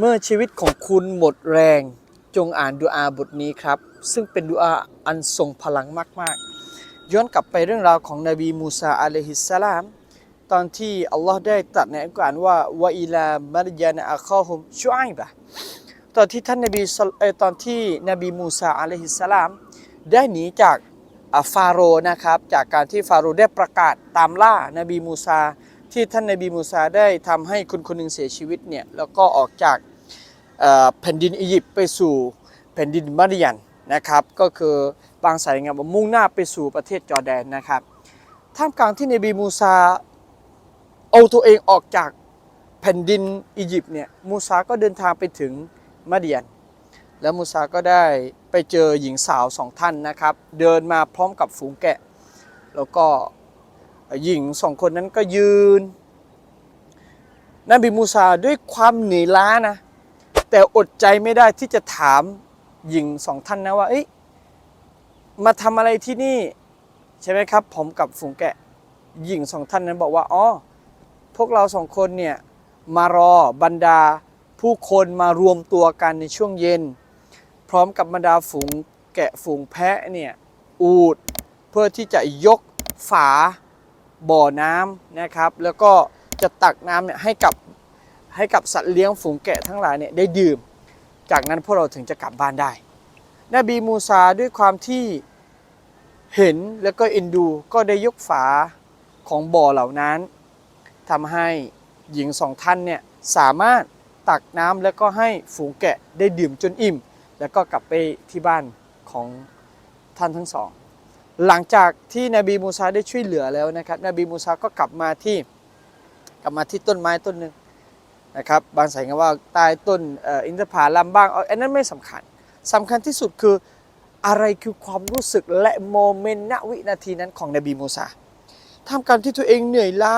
เมื่อชีวิตของคุณหมดแรง จงอ่านดุอาบทนี้ครับ ซึ่งเป็นดุอาอันทรงพลังมาก ๆ ย้อนกลับไปเรื่องราวของนบีมูซาอะลัยฮิสสลาม ตอนที่อัลลอฮ์ได้ตรัสในอัลกุรอานว่าวะอิลามารยานะอาคอฮุมชุอัยบะตอนที่ท่านนบีตอนที่นบีมูซาอะลัยฮิสสลาม ได้หนีจากฟาโรนะครับ จากการที่ฟาโรได้ประกาศตามล่านบีมูซา ที่ท่านนบีมูซาได้ทำให้คนคนหนึ่งเสียชีวิตเนี่ยแล้วก็ออกจากแผ่นดินอียิปต์ไปสู่แผ่นดินมารยันนะครับ ก็คือบางสายงานว่ามุ่งหน้าไปสู่ประเทศจอร์แดนนะครับท่ามกลางที่นบีมูซาเอาตัวเองออกจากแผ่นดินอียิปต์เนี่ยมูซาก็เดินทางไปถึงมารยันแล้วมูซาก็ได้ไปเจอหญิงสาวสองท่านนะครับ เดินมาพร้อมกับฝูงแกะ แล้วก็ หญิงสองคนนั้นก็ยืน นบีมูซาด้วยความเหนื่อยล้านะ แต่อดใจไม่ได้ที่จะถามหญิงสองท่านนะว่าเอ้ยมาทำอะไรที่นี่ ใช่ไหมครับ ผมกับฝูงแกะหญิงสองท่านนั้นบอกว่าอ๋อพวกเราสองคนเนี่ยมารอบรรดาผู้คนมารวมตัวกันในช่วงเย็น พร้อมกับบรรดาฝูงแกะฝูงแพะเนี่ยอูดเพื่อที่จะยกฝา บ่อน้ำนะครับ แล้วก็จะตักน้ำเนี่ยให้กับให้กับสัตว์เลี้ยงฝูงแกะทั้งหลายเนี่ยได้ดื่ม จากนั้นพวกเราถึงจะกลับบ้านได้ นบีมูซาด้วยความที่เห็นแล้วก็เอ็นดูก็ได้ยกฝาของบ่อเหล่านั้นทำให้หญิงสองท่านเนี่ยสามารถตักน้ำแล้วก็ให้ฝูงแกะได้ดื่มจนอิ่ม แล้วก็กลับไปที่บ้านของท่านทั้งสอง หลังจากที่นบีมูซาได้ช่วยเหลือแล้วนะครับ นบีมูซาก็กลับมาที่กลับมาที่ต้นไม้ต้นหนึ่งนะครับ บางสายกันว่าใต้ต้นอินทผลัมบ้างเอาอันนั้นไม่สำคัญสำคัญที่สุดคืออะไรคือความรู้สึกและโมเมนต์ณวินาทีนั้นของนบีมูซาทำการที่ตัวเองเหนื่อยล้า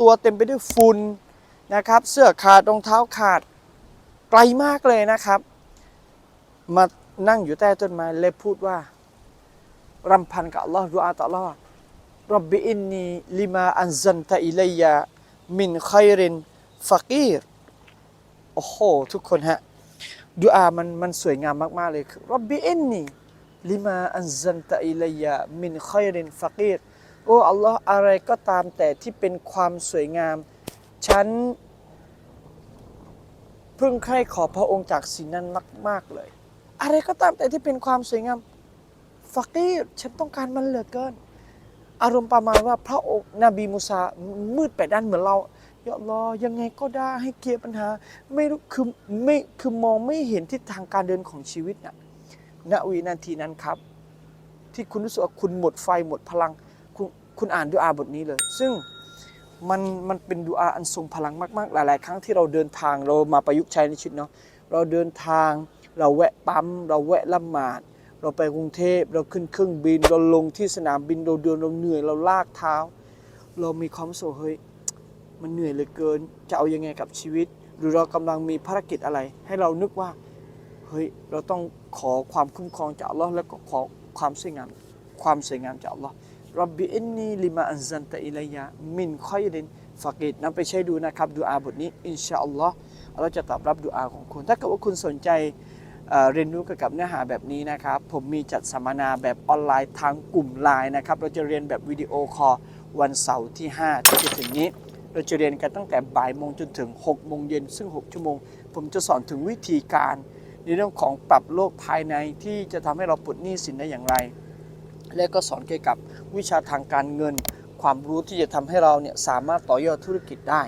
ตัวเต็มไปด้วยฝุ่นนะครับ เสื้อขาดรองเท้าขาดไกลมากเลยนะครับ มานั่งอยู่ใต้ต้นไม้และพูดว่า รำพันกับอัลลอฮ์ดูอาต่ออัลลอฮ์รับบิอินนีลิมาอันซันตะอิเลัยามินขัยรินฟักีรโอ้โหทุกคนฮะดูอามันมันสวยงามมาก ๆ เลยคือรับบิอินนีลิมาอันซันตะอิเลัยามินขัยรินฟักีรโอ้อัลลอฮ์อะไรก็ตามแต่ที่เป็นความสวยงาม ฉันเพิ่งใคร่ขอพระองค์จากสิ่งนั้นมาก ๆ เลย อะไรก็ตามแต่ที่เป็นความสวยงาม ฟักีรฉันต้องการมันเหลือเกิน อารมณ์ประมาณว่าพระองค์นบีมูซามืดแปดด้านเหมือนเรายาอัลลอยังไงก็ได้ให้เคลียร์ปัญหา ไม่รู้คือไม่คือมองไม่เห็นทิศทางการเดินของชีวิตนะณวินาทีนั้นครับ ที่คุณรู้สึกว่าคุณหมดไฟหมดพลัง คุณคุณอ่านดูอาบทนี้เลย ซึ่งมันมันเป็นดูอาอันทรงพลังมาก ๆ หลาย ๆ ครั้งที่เราเดินทางเรามาประยุกต์ใช้ในชีวิตเนาะเราเดินทางเราแวะปั๊มเราแวะละหมาด เราไปกรุงเทพเราขึ้นเครื่องบิน เราลงที่สนามบินเราเดินเราเหนื่อยเราลากเท้า เรามีความรู้สึกเฮ้ยมันเหนื่อยเหลือเกิน จะเอายังไงกับชีวิต หรือเรากำลังมีภารกิจอะไร ให้เรานึกว่าเฮ้ยเราต้องขอความคุ้มครองจากอัลลอฮ์แล้วก็ขอความสวยงามความสวยงามจากอัลลอฮ์รับบิอินนีลิมาอันซันตะอิลัยยะมินคอยรินฟากิดนำไปใช้ดูนะครับดูอาบทนี้ อินชาอัลลอฮ์เราจะตอบรับดูอาของคุณ ถ้าเกิดว่าคุณสนใจ เรียนรู้เกี่ยวกับเนื้อหาแบบนี้นะครับ ผมมีจัดสัมมนาแบบออนไลน์ทางกลุ่มไลน์นะครับ เราจะเรียนแบบวิดีโอคอลวันเสาร์ที่5ที่จะถึงนี้ เราจะเรียนกันตั้งแต่บ่ายโมงจนถึง6โมงเย็นซึ่ง 6 ชั่วโมง ผมจะสอนถึงวิธีการในเรื่องของปรับโลกภายในที่จะทำให้เราปลดหนี้สินได้อย่างไร และก็สอนเกี่ยวกับวิชาทางการเงิน ความรู้ที่จะทำให้เราเนี่ยสามารถต่อยอดธุรกิจได้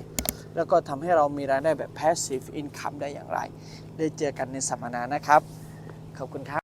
แล้วก็ทำให้เรามีรายได้แบบ passive income ได้อย่างไร ได้เจอกันในสัมมนานะครับ ขอบคุณครับ